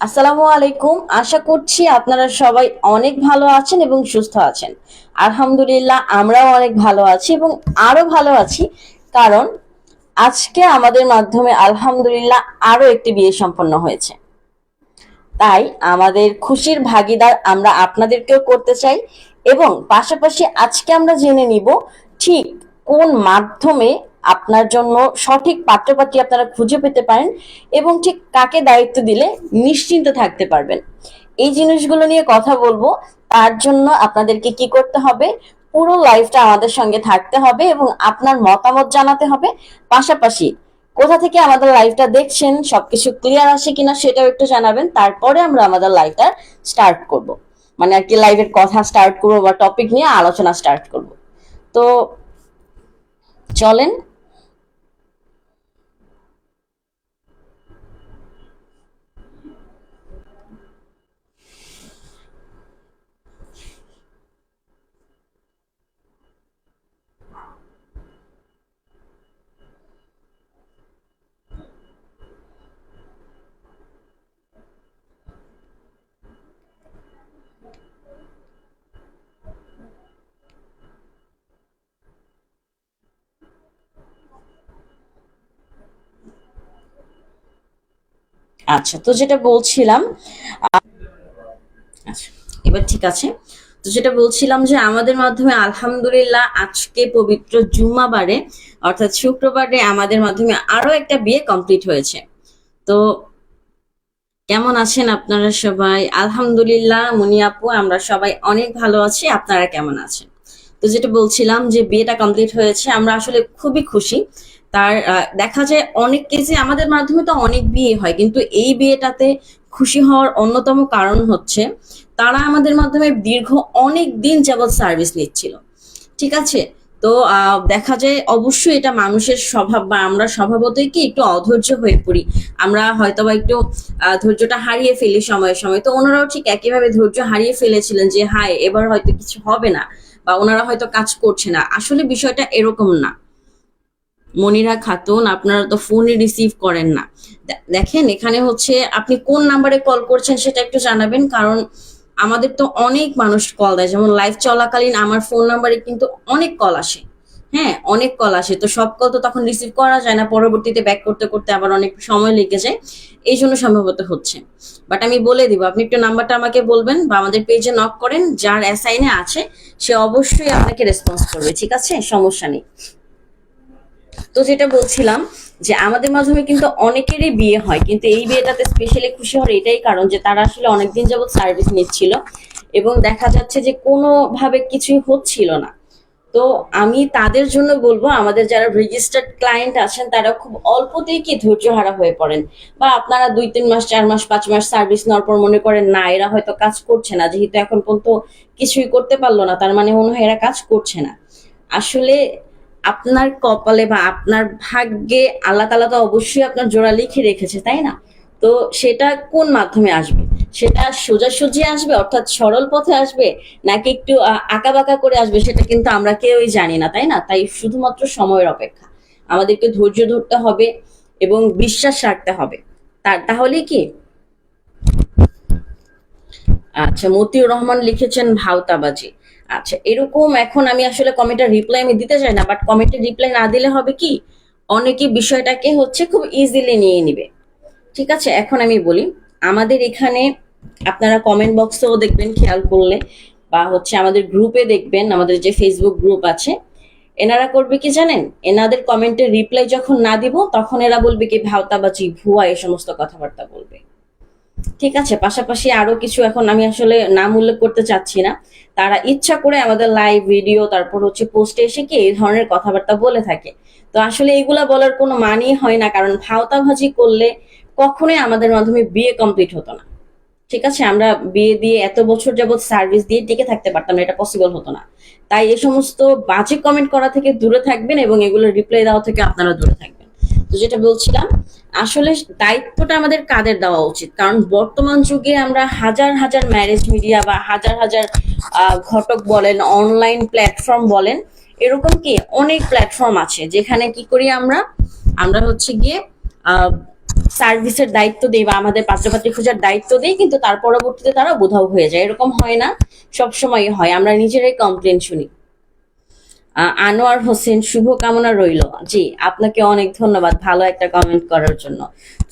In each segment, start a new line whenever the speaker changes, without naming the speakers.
আসসালামু আলাইকুম। আশা করছি আপনারা সবাই অনেক ভালো আছেন এবং সুস্থ আছেন। আলহামদুলিল্লাহ, আমরাও অনেক ভালো আছি এবং আরও ভালো আছি। কারণ আজকে আমাদের মাধ্যমে আলহামদুলিল্লাহ আরও একটি বিয়ে সম্পন্ন হয়েছে। তাই আমাদের খুশির ভাগিদার আমরা আপনাদেরকেও করতে চাই এবং পাশাপাশি আজকে আমরা জেনে নিব ঠিক কোন মাধ্যমে আপনার জন্য সঠিক পাত্রপাত্রী আপনারা খুঁজে পেতে পারেন এবং ঠিক কাকে দায়িত্ব দিলে নিশ্চিন্ত থাকতে পারবেন। এই জিনিসগুলো নিয়ে কথা বলব, তার জন্য আপনাদেরকে কি করতে হবে, পুরো লাইফটা আমাদের সঙ্গে থাকতে হবে এবং আপনার মতামত জানাতে হবে। পাশাপাশি কোথা থেকে আমাদের লাইভটা দেখছেন, সবকিছু ক্লিয়ার আসে কিনা সেটাও একটু জানাবেন, তারপরে আমরা আমাদের লাইভটা স্টার্ট করব। মানে আর কি লাইভের কথা স্টার্ট করব বা টপিক নিয়ে আলোচনা স্টার্ট করব। তো চলেন আচ্ছা তো যেটা বলছিলাম আচ্ছা এবার ঠিক আছে। তো যেটা বলছিলাম যে আমাদের মাধ্যমে আলহামদুলিল্লাহ আজকে পবিত্র জুমাবারে, অর্থাৎ শুক্রবারে আমাদের মাধ্যমে আরও একটা বিয়ে কমপ্লিট হয়েছে। তো কেমন আছেন আপনারা সবাই? আলহামদুলিল্লাহ, মুনি আপু, আমরা সবাই অনেক ভালো আছি, আপনারা কেমন আছেন? তো যেটা বলছিলাম যে বিয়েটা কমপ্লিট হয়েছে, আমরা আসলে খুবই খুশি। তার দেখা যায় অনেক কেসে আমাদের মাধ্যমে তো অনেক বিয়ে হয়, কিন্তু এই বিয়েটাতে খুশি হওয়ার অন্যতম কারণ হচ্ছে তারা আমাদের মাধ্যমে দীর্ঘ অনেক দিন যাবৎ সার্ভিস নিচ্ছিল। ঠিক আছে? তো দেখা যায় অবশ্যই এটা মানুষের স্বভাব বা আমরা স্বভাবতই কি একটু অধৈর্য হয়ে পড়ি। আমরা হয়তো বা একটু ধৈর্যটা হারিয়ে ফেলি সময়ে সময়। তো ওনারাও ঠিক একইভাবে ধৈর্য হারিয়ে ফেলেছিলেন যে, হায়, এবার হয়তো কিছু হবে না বা ওনারা হয়তো কাজ করছে না। আসলে বিষয়টা এরকম না। মনিরা খাতুন, আপনারা তো ফোনই রিসিভ করেন না। দেখেন, এখানে হচ্ছে আপনি কোন নাম্বারে কল করছেন সেটা একটু জানাবেন, কারণ আমাদের তো অনেক মানুষ কল দেয়। যেমন লাইভ চলাকালীন আমার ফোন নাম্বারে কিন্তু অনেক কল আসে। হ্যাঁ অনেক কল আসে। তো সব কল তো তখন রিসিভ করা যায় না, পরবর্তীতে ব্যাক করতে করতে আবার অনেক সময় লেগে যায়। এই জন্য সম্ভবত হচ্ছে। বাট আমি বলে দিব, আপনি একটু নাম্বারটা আমাকে বলবেন বা আমাদের পেজে নক করেন, যার অ্যাসাইনে আছে, সে অবশ্যই আপনাকে রেসপন্স করবে। ঠিক আছে? সমস্যা নেই। তো যেটা বলছিলাম যে আমাদের মাধ্যমে কিন্তু অনেকেরই বিয়ে হয়, কিন্তু এই বিয়েটাতে স্পেশালি খুশি হওয়ার এটাই কারণ যে তারা আসলে অনেকদিন যাবত সার্ভিস নিচ্ছিল এবং দেখা যাচ্ছে যে কোনোভাবে কিছুই হচ্ছিল না। তো আমি তাদের জন্য বলব, আমাদের যারা রেজিস্টার্ড ক্লায়েন্ট আছেন, তারা খুব অল্পতেই কি ধৈর্যহারা হয়ে পড়েন বা আপনারা দুই, তিন মাস, চার মাস, পাঁচ মাস সার্ভিস নেওয়ার পর মনে করেন, না, এরা হয়তো কাজ করছে না। যেহেতু এখন পর্যন্ত কিছুই করতে পারল না, তার মানে মনে হয় এরা কাজ করছে না। আসলে আপনার কপালে বা আপনার ভাগ্যে আল্লাহ তালা তো অবশ্যই আপনার জোড়া লিখে রেখেছে, তাই না? তো সেটা কোন মাধ্যমে আসবে? সেটা সোজাসুজি আসবে, অর্থাৎ সরল পথে আসবে, নাকি একটু আঁকা বাঁকা করে আসবে, সেটা কিন্তু আমরা কেউই জানি না, তাই না? তাই শুধুমাত্র সময়ের অপেক্ষা। আমাদেরকে ধৈর্য ধরতে হবে এবং বিশ্বাস রাখতে হবে। তার, তাহলে কি? আচ্ছা মতিউর রহমান লিখেছেন ভাওতাবাজি। আচ্ছা এরকম এখন আমি আসলে কমেন্টের রিপ্লাই আমি দিতে চাই না বাট কমেন্টের রিপ্লাই না দিলে হবে কি, অনেকে বিষয়টাকে হচ্ছে খুব ইজিলি নিয়ে নিবে। ঠিক আছে, এখন আমি বলি, আমাদের এখানে আপনারা কমেন্ট বক্সেও দেখবেন, খেয়াল করলে, বা হচ্ছে আমাদের গ্রুপে দেখবেন, আমাদের যে ফেসবুক গ্রুপ আছে, এনারা করবে কি জানেন? এনাদের কমেন্টের রিপ্লাই যখন না দিব, তখন এরা বলবে কি, ভাওতাবাজি, ভুয়া, এই সমস্ত কথাবার্তা বলবে। ঠিক আছে, পাশাপাশি আরও কিছু এখন আমি আসলে নাম উল্লেখ করতে চাচ্ছি না। তারা ইচ্ছা করে আমাদের লাইভ ভিডিও তারপর হচ্ছে পোস্টে এসে কি এই ধরনের কথাবার্তা বলে থাকে। তো আসলে এগুলা বলার কোনো মানেই হয় না, কারণ ভাওতাভাজি করলে কখনোই আমাদের মাধ্যমে বিয়ে কমপ্লিট হতো না। ঠিক আছে, আমরা বিয়ে দিয়ে এত বছর যাবৎ সার্ভিস দিয়ে টিকে থাকতে পারতাম না, এটা পসিবল হতো না। তাই এই সমস্ত বাজে কমেন্ট করা থেকে দূরে থাকবেন এবং এগুলো রিপ্লাই দেওয়া থেকে আপনারা দূরে থাকবেন। তো যেটা বলছিলাম, আসলে দায়িত্বটা আমাদের কাদের দেওয়া উচিত? কারণ বর্তমান যুগে আমরা হাজার হাজার ম্যারেজ মিডিয়া বা হাজার হাজার ঘটক বলেন অনলাইন প্ল্যাটফর্ম বলেন, এরকম কি অনেক প্ল্যাটফর্ম আছে যেখানে কি করি আমরা? আমরা হচ্ছে গিয়ে সার্ভিসের দায়িত্ব দিই বা আমাদের পাত্রপাত্রী খোঁজার দায়িত্ব দিই, কিন্তু তার পরবর্তীতে তারা বোধাও হয়ে যায়। এরকম হয় না। সব সময় হয়। আমরা নিজেরাই কমপ্লেন শুনি। আনোয়ার হোসেন, শুভকামনা রইল। জি, আপনাকে অনেক ধন্যবাদ ভালো একটা কমেন্ট করার জন্য।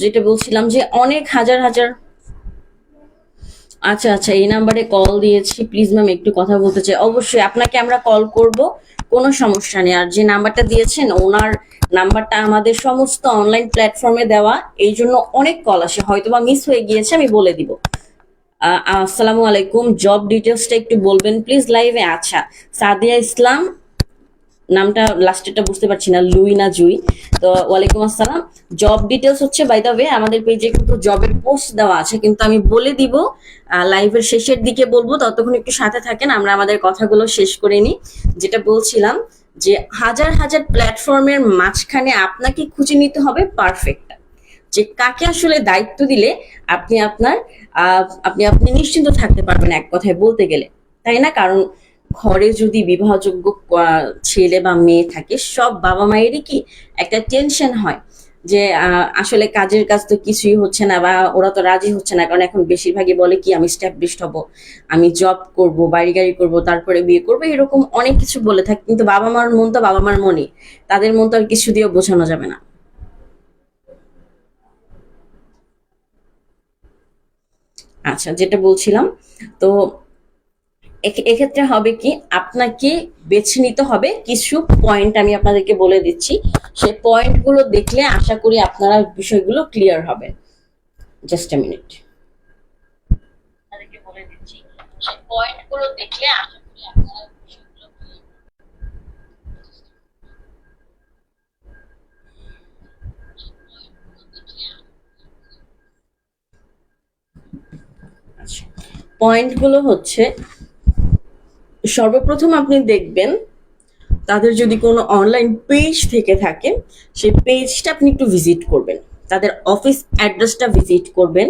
যেটা বলছিলাম যে অনেক হাজার হাজার আচ্ছা আচ্ছা এই নাম্বারে কল দিয়েছি। প্লিজ ম্যাম একটু কথা বলতে চাই। অবশ্যই আপনাকে আমরা কল করব, কোনো সমস্যা নেই। আর যে নাম্বারটা দিয়েছেন, ওনার নাম্বারটা আমাদের সমস্ত অনলাইন প্ল্যাটফর্মে দেওয়া। এই জন্য অনেক কল আসে। হয়তো বা মিস হয়ে গিয়েছে, আমি বলে দিব। আসসালামু আলাইকুম। জব ডিটেলসটা একটু বলবেন প্লিজ লাইভে আচ্ছা সাদিয়া ইসলাম নামটা লাস্টেরটা বুঝতে পারছি না, লুই না জুই। তো ওয়ালাইকুম আসসালাম। জব ডিটেলস হচ্ছে বাই দ্য ওয়ে আমাদের পেজে কিন্তু জবের পোস্ট দেওয়া আছে, কিন্তু আমি বলে দিব লাইভের শেষের দিকে বলব, ততক্ষণ একটু সাথে থাকেন, আমরা আমাদের কথাগুলো শেষ করে নিই। যেটা বলছিলাম যে, হাজার হাজার প্ল্যাটফর্মের মাঝখানে আপনাকে খুঁজে নিতে হবে পারফেক্টটা যে কাকে আসলে দায়িত্ব দিলে আপনি আপনার আপনি আপনি নিশ্চিন্ত থাকতে পারবেন এক কথায় বলতে গেলে। তাই না? কারণ ঘরে যদি বিবাহযোগ্য ছেলে বা মেয়ে থাকে, সব বাবা মায়েরই কি একটা টেনশন হয়? যে আসলে কাজের কাজ তো কিছুই হচ্ছে না বা ওরা তো রাজি হচ্ছে না। কারণ এখন বেশিরভাগই বলে কি, আমি স্ট্যাবলিশড হব, আমি জব করব বাড়ি গাড়ি করব, তারপরে বিয়ে করব, এরকম অনেক কিছু বলে থাকে। কিন্তু বাবা মার মন তো বাবা মার মনে তাদের মন তো আর কিছু দিয়েও বোঝানো যাবে না। আচ্ছা যেটা বলছিলাম, তো এক্ষেত্রে হবে কি আপনাকে বেছে নিতে হবে কিছু পয়েন্ট আমি আপনাদেরকে বলে দিচ্ছি। সেই পয়েন্টগুলো দেখলে আশা করি আপনারা বিষয়গুলো ক্লিয়ার হবে জাস্ট এ মিনিট আপনাদেরকে বলে দিচ্ছি সেই পয়েন্টগুলো দেখলে আশা করি আপনারা বিষয়গুলো clear পয়েন্টগুলো হচ্ছে সর্বপ্রথম আপনি দেখবেন, তাদের যদি কোনো অনলাইন পেজ থেকে থাকে, সেই পেজটা আপনি একটু ভিজিট করবেন। তাদের অফিস অ্যাড্রেসটা ভিজিট করবেন।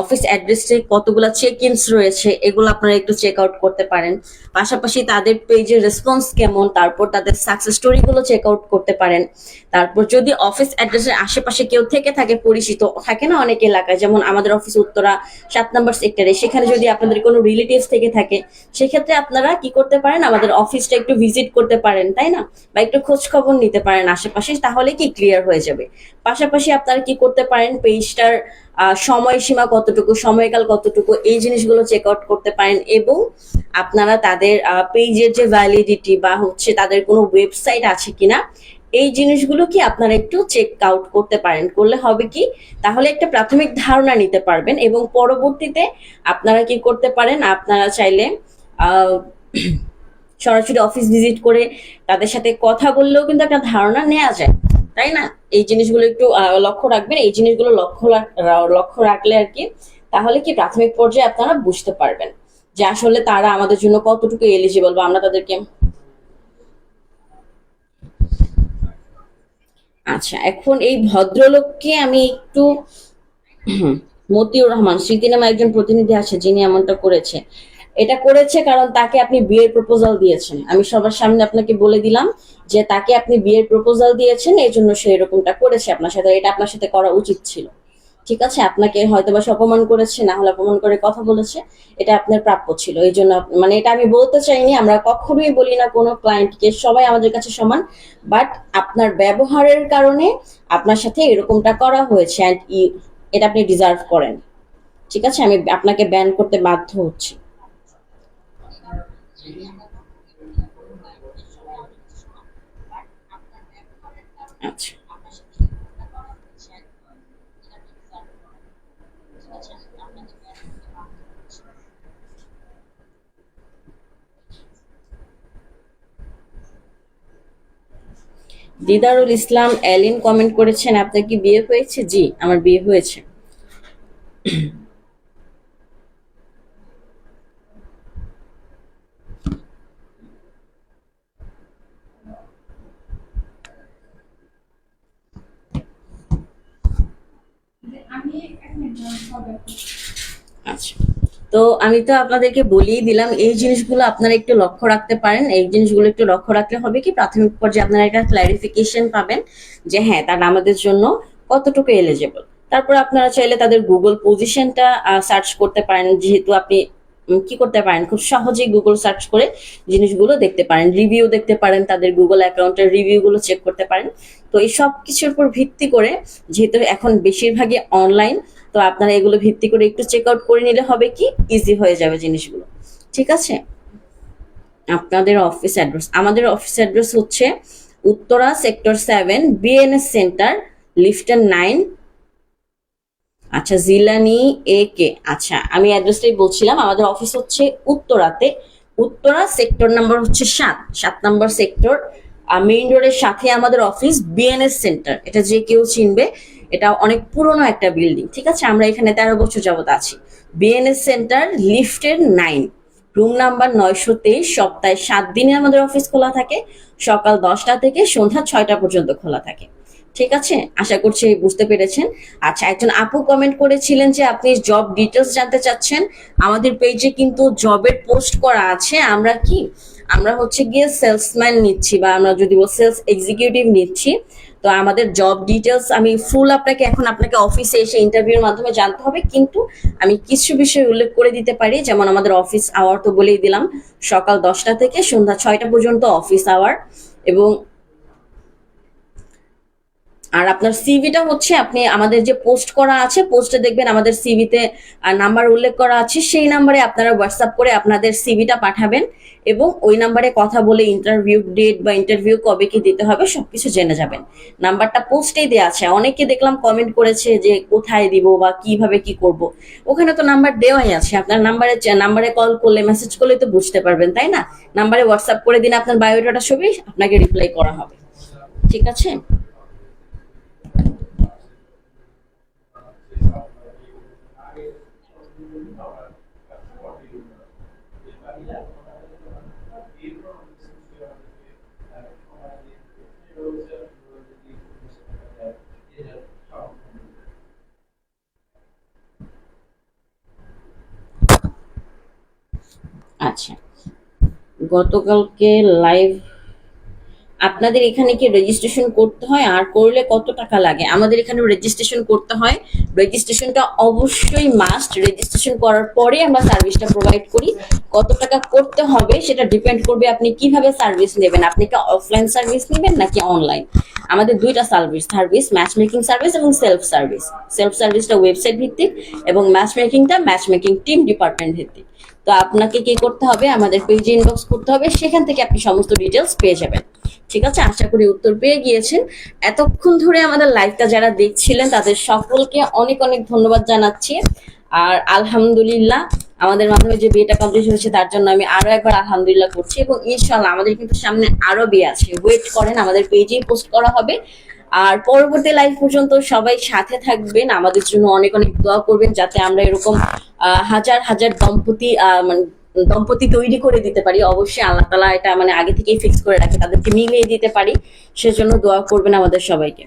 অফিস অ্যাড্রেসে কতগুলো চেক ইনস রয়েছে, এগুলো আপনারা একটু চেক আউট করতে পারেন। পাশাপাশি তাদের পেজের রেসপন্স কেমন, তারপর তাদের সাকসেস স্টোরিগুলো চেক আউট করতে পারেন। তারপর যদি অফিস অ্যাড্রেসের আশেপাশে কেউ থেকে থাকে, পরিচিত, থাকে না অনেক এলাকায়, যেমন আমাদের অফিস উত্তরা সাত নম্বর সেক্টরে সেখানে যদি আপনাদের কোনো রিলেটিভস থেকে থাকে, সেক্ষেত্রে আপনারা কি করতে পারেন, আমাদের অফিসটা একটু ভিজিট করতে পারেন, তাই না? বা একটু খোঁজ খবর নিতে পারেন আশেপাশে, তাহলে কি ক্লিয়ার হয়ে যাবে। পাশাপাশি আপনারা কি করতে পারেন পেজটার সময়সীমা কতটুকু, সময়কাল কতটুকু, এই জিনিসগুলো চেক আউট করতে পারেন এবং আপনারা তাদের পেজের যে ভ্যালিডিটি বা হচ্ছে তাদের কোনো ওয়েবসাইট আছে কিনা, এই জিনিসগুলো কি আপনারা একটু চেক আউট করতে পারেন। করলে হবে কি, তাহলে একটা প্রাথমিক ধারণা নিতে পারবেন এবং পরবর্তীতে আপনারা কি করতে পারেন, আপনারা চাইলে সরাসরি অফিস ভিজিট করে তাদের সাথে কথা বললেও কিন্তু একটা ধারণা নেওয়া যায়। তাই না? এই জিনিসগুলো একটু লক্ষ্য রাখবেন। এই জিনিসগুলো লক্ষ্য লক্ষ্য রাখলে আর কি, তাহলে কি প্রাথমিক পর্যায়ে আপনারা বুঝতে পারবেন যে আসলে তারা আমাদের জন্য কতটুকু এলিজিবল বা আমরা তাদেরকে আচ্ছা এখন এই ভদ্রলোককে আমি একটু মতিউর রহমান, স্মৃতি নামে একজন প্রতিনিধি আছে, যিনি এমনটা করেছে। এটা করেছে কারণ তাকে আপনি বিয়ের প্রপোজাল দিয়েছেন। আমি সবার সামনে আপনাকে বলে দিলাম যে তাকে আপনি বিয়ের প্রপোজাল দিয়েছেন, এই জন্য সে এরকমটা করেছে। আপনার সাথে এটা আপনার সাথে করা উচিত ছিল। ঠিক আছে? আপনাকে হয়তো বা অপমান করেছে, না হলে অপমান করে কথা বলেছে। এটা আপনার প্রাপ্য ছিল। এই জন্য মানে এটা আমি বলতে চাইনি, আমরা কখনোই বলি না কোনো ক্লায়েন্টকে সবাই আমাদের কাছে সমান। বাট আপনার ব্যবহারের কারণে আপনার সাথে এরকমটা করা হয়েছে অ্যান্ড এটা আপনি ডিজার্ভ করেন। ঠিক আছে? আমি আপনাকে ব্যান করতে বাধ্য হচ্ছি। আচ্ছা। দিদারুল ইসলাম এলিন কমেন্ট করেছেন আপনার কি বিয়ে হয়েছে? জি আমার বিয়ে হয়েছে। আচ্ছা। তো আমি তো আপনাদেরকে বলিয়ে দিলাম, এই জিনিসগুলো আপনারা একটু লক্ষ্য রাখতে পারেন। এই জিনিসগুলো একটু লক্ষ্য রাখলে হবে কি, প্রাথমিক পর্যায়ে আপনারা একটা ক্লারিফিকেশন পাবেন যে হ্যাঁ তারা আমাদের জন্য কতটুকু এলিজেবল তারপর আপনারা চাইলে তাদের গুগল পজিশনটা সার্চ করতে পারেন। যেহেতু আপনি কি করতে পারেন? খুব সহজেই গুগল সার্চ করে জিনিসগুলো দেখতে পারেন। রিভিউ দেখতে পারেন, তাদের গুগল অ্যাকাউন্টের রিভিউগুলো চেক করতে পারেন। তো এই সব কিছুর উপর ভিত্তি করে, যেহেতু এখন বেশিরভাগই অনলাইন তো আপনারা এগুলো ভিত্তি করে একটু চেক আউট করে নিলে হবে কি? ইজি হয়ে যাবে জিনিসগুলো। ঠিক আছে? আপনাদের অফিস অ্যাড্রেস আমাদের অফিস অ্যাড্রেস হচ্ছে Uttara sector seven BNS centre লিফটন nine আচ্ছা জিলানি এ কে আচ্ছা আমি অ্যাড্রেসটাই বলছিলাম। আমাদের অফিস হচ্ছে উত্তরাতে। উত্তরা সেক্টর নাম্বার হচ্ছে সাত। সাত নাম্বার সেক্টর মেইন রোডের সাথে আমাদের অফিস বিএনএস সেন্টার এটা যে কেউ চিনবে এটা অনেক পুরনো একটা বিল্ডিং ঠিক আছে? আমরা এখানে তেরো বছর যাবত আছি। বিএনএস সেন্টার লিফটের নাইন রুম নাম্বার নয়শো তেইশ, সপ্তাহে সাত দিনে আমাদের অফিস খোলা থাকে। সকাল দশটা থেকে সন্ধ্যা ছয়টা পর্যন্ত খোলা থাকে। ঠিক আছে? আশা করছি বুঝতে পেরেছেন। আচ্ছা একজন আপু কমেন্ট করেছিলেন যে আপনি জব ডিটেলস জানতে চাচ্ছেন। আমাদের পেজে কিন্তু জবের পোস্ট করা আছে। আমরা কি? আমরা হচ্ছে গিয়ে সেলসম্যান নিচ্ছি বা আমরা যদি সেলস এক্সিকিউটিভ নিচ্ছি। তো আমাদের জব ডিটেলস আমি ফুল আপনাকে এখন আপনাকে অফিসে এসে ইন্টারভিউর মাধ্যমে জানতে হবে। কিন্তু আমি কিছু বিষয় উল্লেখ করে দিতে পারি, যেমন আমাদের অফিস আওয়ার তো বলেই দিলাম, সকাল দশটা থেকে সন্ধ্যা ছয়টা পর্যন্ত অফিস আওয়ার এবং আর আপনার সিভিটা হচ্ছে আপনি আমাদের যে পোস্ট করা আছে পোস্টে দেখবেন আমাদের সিভিতে নাম্বার উল্লেখ করা আছে। সেই নাম্বারে আপনারা হোয়াটসঅ্যাপ করে আপনাদের সিভিটা পাঠাবেন এবং ওই নাম্বারে কথা বলে ইন্টারভিউ ডেট বা ইন্টারভিউ কবে কি দিতে হবে সবকিছু জেনে যাবেন। নাম্বারটা পোস্টেই দেওয়া আছে। অনেকে দেখলাম কমেন্ট করেছে যে কোথায় দিব বা কীভাবে কি করব। ওখানে তো নাম্বার দেওয়াই আছে। আপনার নাম্বারে নাম্বারে কল করলে মেসেজ করলে তো বুঝতে পারবেন, তাই না? নাম্বারে হোয়াটসঅ্যাপ করে দিন, আপনার বায়োডাটা ছবি আপনাকে রিপ্লাই করা হবে। ঠিক আছে আচ্ছা গতকালকে লাইভ আপনাদের এখানে কি রেজিস্ট্রেশন করতে হয়? আর করলে কত টাকা লাগে? আমাদের এখানে রেজিস্ট্রেশন করতে হয়। রেজিস্ট্রেশনটা অবশ্যই মাস্ট রেজিস্ট্রেশন করার পরে আমরা সার্ভিসটা প্রোভাইড করি। কত টাকা করতে হবে সেটা ডিপেন্ড করবে আপনি কীভাবে সার্ভিস নেবেন। আপনি কি অফলাইন সার্ভিস নেবেন নাকি অনলাইন আমাদের দুইটা service service match making service এবং সেলফ সার্ভিস সেলফ সার্ভিসটা ওয়েবসাইট ভিত্তিক এবং ম্যাচ মেকিংটা ম্যাচ মেকিং টিম ডিপার্টমেন্ট ভিত্তিক। তো আপনাকে কি করতে হবে? আমাদের পেজে ইনবক্স করতে হবে। সেখান থেকে আপনি সমস্ত ডিটেলস পেয়ে যাবেন। ঠিক আছে? আশা করি উত্তর পেয়ে গিয়েছেন। এতক্ষণ ধরে আমাদের লাইভটা যারা দেখছিলেন, তাদের সকলকে অনেক অনেক ধন্যবাদ জানাচ্ছি। আর আলহামদুলিল্লাহ, আমাদের মাধ্যমে যে বিয়েটা কমপ্লিট হয়েছে, তার জন্য আমি আরও একবার আলহামদুলিল্লাহ করছি এবং ইনশাল্লাহ আমাদের কিন্তু সামনে আরও বিয়ে আছে। ওয়েট করেন, আমাদের পেজেই পোস্ট করা হবে। আর পরবর্তী লাইফ পর্যন্ত সবাই সাথে থাকবেন। আমাদের জন্য অনেক অনেক দোয়া করবেন যাতে আমরা এরকম হাজার হাজার দম্পতি মানে দম্পতি তৈরি করে দিতে পারি। অবশ্যই আল্লাহ তালা এটা মানে আগে থেকেই ফিক্স করে রাখে, তাদেরকে মিলিয়ে দিতে পারি। সেজন্য দোয়া করবেন আমাদের সবাইকে।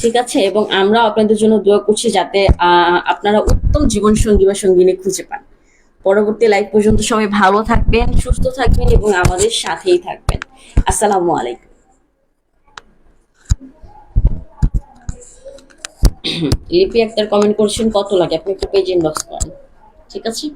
ঠিক আছে? এবং আমরা আপনাদের জন্য দোয়া করছি যাতে আপনারা উত্তম জীবন সঙ্গী বা সঙ্গিনী খুঁজে পান। পরবর্তী লাইফ পর্যন্ত সবাই ভালো থাকবেন, সুস্থ থাকবেন এবং আমাদের সাথেই থাকবেন। আসসালামু আলাইকুম। লিপি একটা কমেন্ট করছেন কত লাগে? আপনি একটু পেজ ইনবক্স করেন। ঠিক আছে?